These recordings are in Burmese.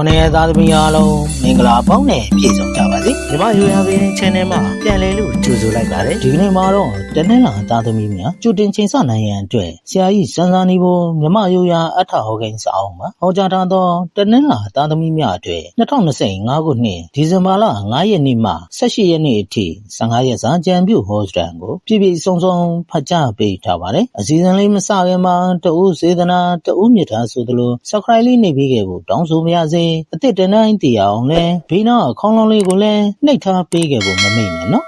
ခုနှစ်ရက်သားသမီးအားလုံးမင်္ဂလာပေါင်းနဲ့ပြည့်စုံကြပါစေညီမရိုးရပင် channel မှာပြန်လည်လို့ကြိုဆိုလိုက်ပါတယ်ဒီကနေ့မှာတော့တနင်္လာသားသမီးများကြိုတင်ချိန်ဆနိုင်ရန်အတွက်ဆရာကြီးစန်းစားနေဖို့ညီမရိုးရအထဟောကိန်းစာအောင်မှာဟောကြားထားသောတနင်္လာသားသမီးများအတွက်2025ခုနှစ်ဒီဇင်ဘာလ9ရက်နေ့မှ18ရက်နေ့အထိ15ရက်စာကြံပြုဟောစတန်ကိုပြည့်ပြည့်စုံစုံဖတ်ကြားပေးထားပါတယ်အစီအစဉ်လေးမစခင်မှာတဦးစေတနာတဦးမြတ်တာဆိုသလို subscribe လေးနေပြီးခဲ့ဖို့တောင်းဆိုပါရစေအစ်စ်တနိုင်တည်အောင်လဲဘေးနားအခေါင်းလုံးလေးကိုလည်းနှိပ်ထားပေးခဲ့ဖို့မမေ့နဲ့နော်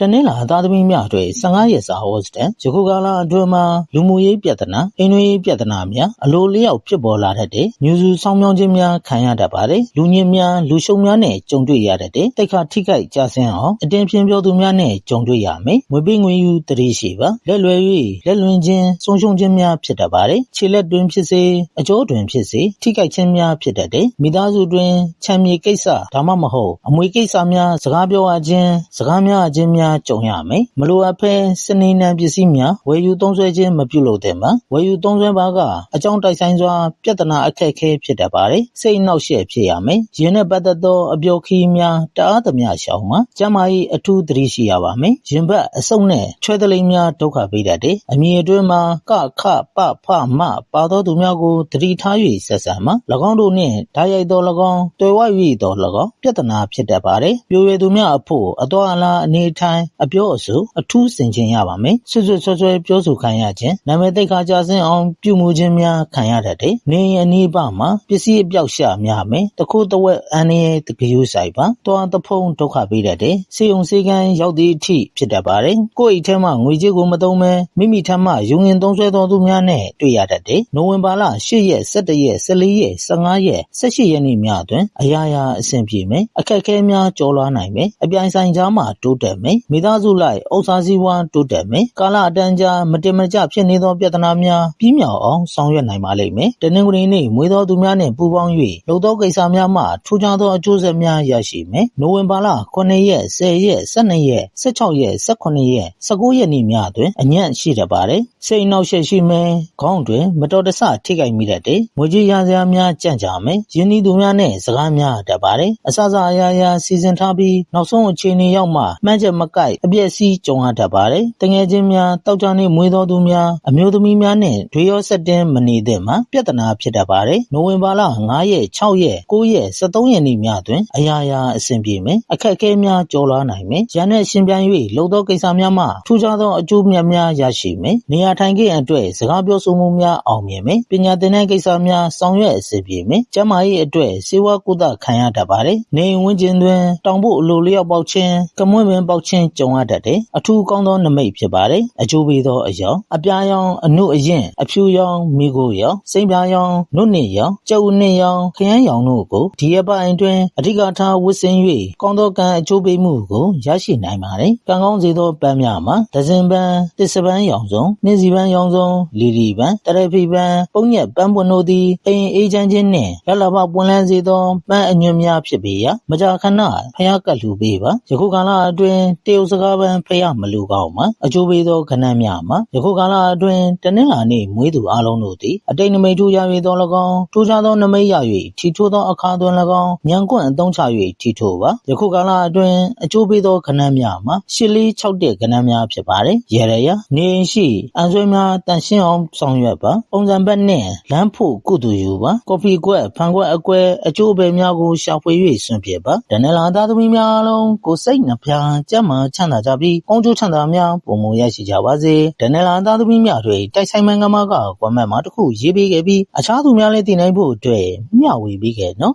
တနင်္လာသားသမီးများအတွက်15ရက်စာဟောစတန်ယခုကာလအတွင်းမှာလူမှုရေးပြဿနာအိမ်တွင်းရေးပြဿနာများအလိုလျောက်ဖြစ်ပေါ်လာတတ်တဲ့ညူစုဆောင်မြောင်းခြင်းများခံရတတ်ပါတယ်လူညစ်များလူရှုံများနဲ့ကြုံတွေ့ရတတ်တဲ့တိတ်ခါထိခိုက်ကြဆင်းအောင်အတင်းပြင်းပြောသူများနဲ့ကြုံတွေ့ရမယ်ငွေပေးငွေယူတတိရှိပါလက်လွယ်၍လက်လွင်ခြင်းဆုံးရှုံးခြင်းများဖြစ်တတ်ပါတယ်ခြေလက်တွင်ဖြစ်စေအကျိုးတွင်ဖြစ်စေထိခိုက်ခြင်းများဖြစ်တတ်တဲ့မိသားစုတွင်ချမ်းမြေကိစ္စဒါမှမဟုတ်အမွေကိစ္စများစကားပြောရခြင်းစကားများအခြင်းများကြုံရမယ်မလိုအပ်ဖဲစနေနံပစ္စည်းများဝယ်ယူသုံးစွဲခြင်းမပြုလုပ်သင့်ပါဝယ်ယူသုံးစွဲပါကအကြောင်းတိုက်ဆိုင်စွာပြဿနာအခက်အခဲဖြစ်တတ်ပါတယ်စိတ်နှောက်ယှက်ဖြစ်ရမယ်ယင်းနဲ့ပတ်သက်သောအပျော်ခီးများတအားသမျှရှောင်မှာကျမ်းမာရေးအထူးသတိရှိရပါမယ်ရင်ဘတ်အဆုတ်နဲ့ချွဲတလိမ်များဒုက္ခပေးတတ်တယ်အမြင်အတွင်းမှာကခပဖမပါသောသူများကိုသတိထား၍ဆက်ဆံမှာ၎င်းတို့နှင့်ဓာတ်ရိုက်သော၎င်းတွေ့ဝ၍သော၎င်းပြဿနာဖြစ်တတ်ပါတယ်ပြိုရသူများအဖို့အတော်အလားအနေထိုင်အပြောအဆိုအထူးစင်ကျင်ရပါမယ်ဆွဆွဆွဆွပြောဆိုခံရခြင်းနာမည်သိက္ခာကြဆင်းအောင်ပြုမှုခြင်းများခံရတတ်တယ်နေရန်အနီးပါမှာပစ္စည်းအပြောက်ရှာများမယ်တခုတဝက်အန်ရဲ့တကယူဆိုင်ပါတွားတဖုံဒုက္ခပေးတတ်တယ်စေုံစေကံရောက်သည့်အထိဖြစ်တတ်ပါတယ်ကိုယ့်အိတ်ထဲမှာငွေကြေးကိုမသုံးမဲမိမိထမ်းမှယူငင်သုံးဆွဲတော်သူများနဲ့တွေ့ရတတ်တယ်နိုဝင်ဘာလ10ရက်17ရက်14ရက်15ရက်18ရက်နေ့များအတွင်းအရာရာအဆင်ပြေမယ်အခက်အခဲများကျော်လွှားနိုင်မယ်အပြိုင်ဆိုင်ကြားမှာတိုးတက်မယ်မိသားစုလိုက်ဥစ္စာစည်းဝါးတိုးတက်မယ်ကာလအတန်းကြာမတင်မကျဖြစ်နေသောပြဿနာများပြီးမြောက်အောင်ဆောင်ရွက်နိုင်ပါလိမ့်မယ်တနင်္ဂနွေနေ့မွေးသောသူများနှင့်ပူးပေါင်း၍လုပ်သောကိစ္စများမှထူးခြားသောအကျိုးဆက်များရရှိမယ်နိုဝင်ဘာလ9ရက်10ရက်12ရက်16ရက်18ရက်19ရက်နေ့များအတွင်းအညံ့ရှိတတ်ပါတယ်စိတ်နှောက်ယှက်ရှိမယ်ခေါင်းတွင်မတော်တဆထိခိုက်မိတတ်တယ်ငွေကြေးရစရာများကြန့်ကြာမယ်ယင်းဤသူများနဲ့စကားများတတ်ပါတယ်အစစအရာရာစီစဉ်ထားပြီးနောက်ဆုံးအခြေအနေရောက်မှမှန်းချက်မကိုက်အပြည့်အစည်းကြုံရတတ်ပါတယ်တငယ်ချင်းများတောက်ကြနေမွေးသောသူများအမျိုးသမီးများနဲ့တွေရောဆက်တင်းမနေသင့်မှာပြဿနာဖြစ်တတ်ပါတယ်နိုဝင်ဘာလ9ရက်6ရက်9ရက်13ရက်နေ့များတွင်အရာရာအဆင်ပြေမယ်အခက်အခဲများကျော်လွှားနိုင်မယ်ရန်နဲ့ရှင်ပြိုင်၍လှုပ်သောကိစ္စများမှထူးခြားသောအကျိုးမြတ်များရရှိမယ်နေရာထိုင်ခဲ့အတွက်စကားပြောဆိုမှုများအောင်မြင်မယ်ပညာသင်တဲ့ကိစ္စများဆောင်ရွက်အဆင်ပြေမယ်ကျန်းမာရေးအတွက်စေဝါကုသခံရတတ်ပါတယ်နေအိမ်ဝန်းကျင်တွင်တောင်ဖို့အလိုလျောက်ပေါက်ခြင်းကမွင့်ပင်ပေါက်ခြင်းကြုံရတတ်တယ်အထူးကောင်းသောနမိတ်ဖြစ်ပါတယ်အကျိုးပေးသောအယောင်အပြာရောင်အနုအရင်အဖြူရောင်မိကိုရောင်စိမ့်ပြာရောင်နုနှစ်ရောင်ကျုပ်နှစ်ရောင်ခရမ်းရောင်တို့ကိုဒီရက်ပိုင်းတွင်အဓိကထားဝတ်ဆင်၍ကောင်းသောကံအကျိုးပေးမှုကိုရရှိနိုင်ပါတယ်ကံကောင်းစေသောပန်းများမှာဒဇင်ပန်းတစ္ဆပန်းရောင်စုံနှင်းစီပန်းရောင်စုံလီလီပန်းတရဖီပန်းပုံညက်ပန်းပွင့်တို့သည်အိမ်အေးချမ်းခြင်းနှင့်လက်လဘပွင့်လန်းစေသောပန်းအညွန့်များဖြစ်ပေရာမကြာခဏဖျားကတ်လူပေးပါယခုကာလအတွင်းတရုတ်စကားပန်းဖျားမလူကောင်းမှာအကျိုးပေးသောခဏများမှာယခုကာလအတွင်းတနင်္လာနေ့မွေးသူအလုံးတို့သည်အတိတ်နမိတ်ထူရ၍သော၎င်းထူးခြားသောနမိတ်ရ၍ထီထိုးသောအခါတွင်၎င်းညံကွန့်အသုံးချ၍ထီထိုးပါယခုကာလအတွင်းအကျိုးပေးသောခဏများမှာရှစ်လေး6တဲ့ခဏများဖြစ်ပါတယ်ရရရနေအိမ်ရှိအန်ဆွေများတန်ရှင်းအောင်ဆောင်ရွက်ပါပုံစံဘက်နှင့်လမ်းဖို့ကုတူယူပါကော်ဖီကွက်ဖန်ကွက်အကွဲအကျိုးအပဲများကိုရှာဖွေ၍ဆွန့်ပြပါဒနလာသားသမီးများအလုံးကိုယ်စိတ်နှဖျားကြမ်းမှချမ်းသာကြပြီးကောင်းကျိုးချမ်းသာများပုံမရရှိကြပါစေဒနလာသားသမီးများတွေတိုက်ဆိုင်မှန်ကမကကွမ်မန့်မှာတစ်ခုရေးပေးခဲ့ပြီးအခြားသူများလည်းတင်နိုင်ဖို့အတွက်မျှဝေပေးခဲ့နော်